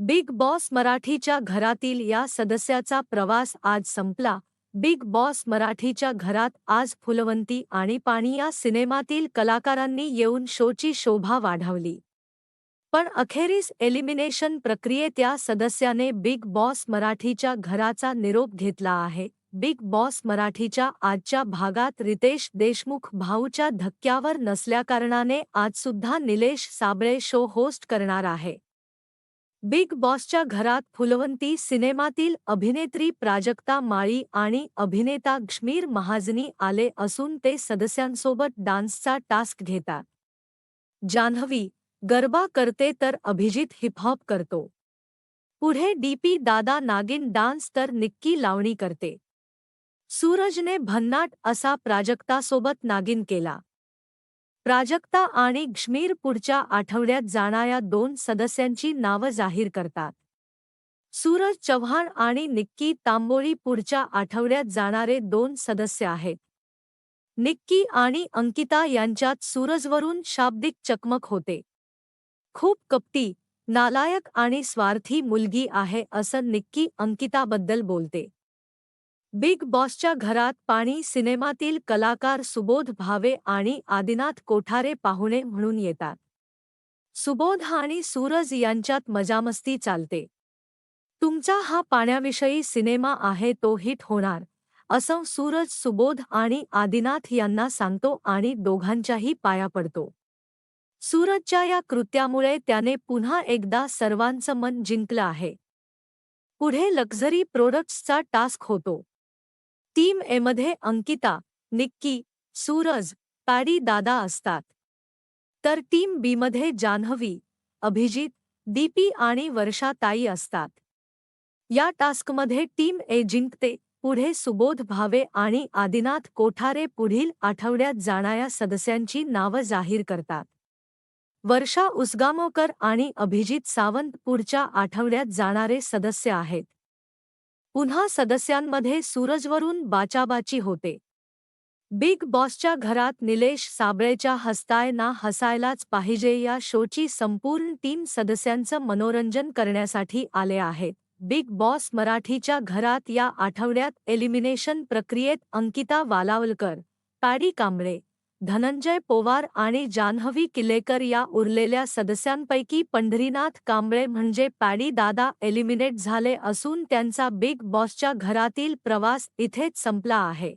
Big boss मराठीच्या घरातील या सदस्याचा प्रवास आज संपला. बिग बॉस मराठीच्या घरात आज फुलवंती आणि पाणी या सिनेमातील कलाकारांनी येऊन शोची शोभा वाढवली. पण अखेरीस एलिमिनेशन प्रक्रियेत या सदस्याने बिग बॉस मराठीच्या घराचा निरोप घेतला आहे. बिग बॉस मराठीच्या आजच्या भागात रितेश देशमुख भाऊच्या धक्क्यावर नसल्याकारणाने आजसुद्धा निलेश साबळे शो होस्ट करणार आहे. बिग बॉसच्या घरात फुलवंती सिनेमातील अभिनेत्री प्राजक्ता माळी आणि अभिनेता ग्श्मीर महाजनी आले असून ते सदस्यांसोबत डान्सचा टास्क घेतात. जान्हवी गरबा करते तर अभिजित हिपहॉप करतो. पुढे डीपी दादा नागिन डान्स तर निक्की लावणी करते. सूरजने भन्नाट असा प्राजक्तासोबत नागिन केला. प्राजक्ता आणि ग्श्मीर पुढच्या आठवड्यात जाणाऱ्या दोन सदस्यांची नावं जाहीर करतात. सूरज चव्हाण आणि निक्की तांबोळी पुढच्या आठवड्यात जाणारे दोन सदस्य आहेत. निक्की आणि अंकिता यांच्यात सूरजवरून शाब्दिक चकमक होते. खूप कपटी नालायक आणि स्वार्थी मुलगी आहे असं निक्की अंकिताबद्दल बोलते. बिग बॉसच्या घरात पाणी सिनेमातील कलाकार सुबोध भावे आणि आदिनाथ कोठारे पाहुणे म्हणून येतात. सुबोध आणि सूरज यांच्यात मजामस्ती चालते. तुमचा हा पाण्याविषयी सिनेमा आहे तो हिट होणार असं सूरज सुबोध आणि आदिनाथ यांना सांगतो आणि दोघांच्याही पाया पडतो. सूरजच्या या कृत्यामुळे त्याने पुन्हा एकदा सर्वांचं मन जिंकलं आहे. पुढे लक्झरी प्रोडक्ट्सचा टास्क होतो. टीम एमध्ये अंकिता निक्की सूरज पॅडी दादा असतात. तर टीम बीमध्ये जान्हवी अभिजित दीपी आणि वर्षाताई असतात. या टास्कमध्ये टीम ए जिंकते पुढे सुबोध भावे आणि आदिनाथ कोठारे पुढील आठवड्यात जाणाऱ्या सदस्यांची नावं जाहीर करतात. वर्षा उसगामोकर आणि अभिजित सावंत पुढच्या आठवड्यात जाणारे सदस्य आहेत. पुन्हा सदस्यांमध्ये सूरजवरून बाचाबाची होते. बिग बॉसच्या घरात निलेश साबळेच्या हसताय ना हसायलाच पाहिजे या शोची संपूर्ण टीम सदस्यांचं मनोरंजन करण्यासाठी आले आहेत बिग बॉस मराठीच्या घरात या आठवड्यात एलिमिनेशन प्रक्रियेत अंकिता वालावलकर पॅडी कांबळे धनंजय पोवार आणि जान्हवी किल्लेकर या उरलेल्या सदस्यांपैकी पंढरीनाथ कांबळे म्हणजे पॅडी दादा एलिमिनेट झाले असून त्यांचा बिग बॉसच्या घरातील प्रवास इथेच संपला आहे.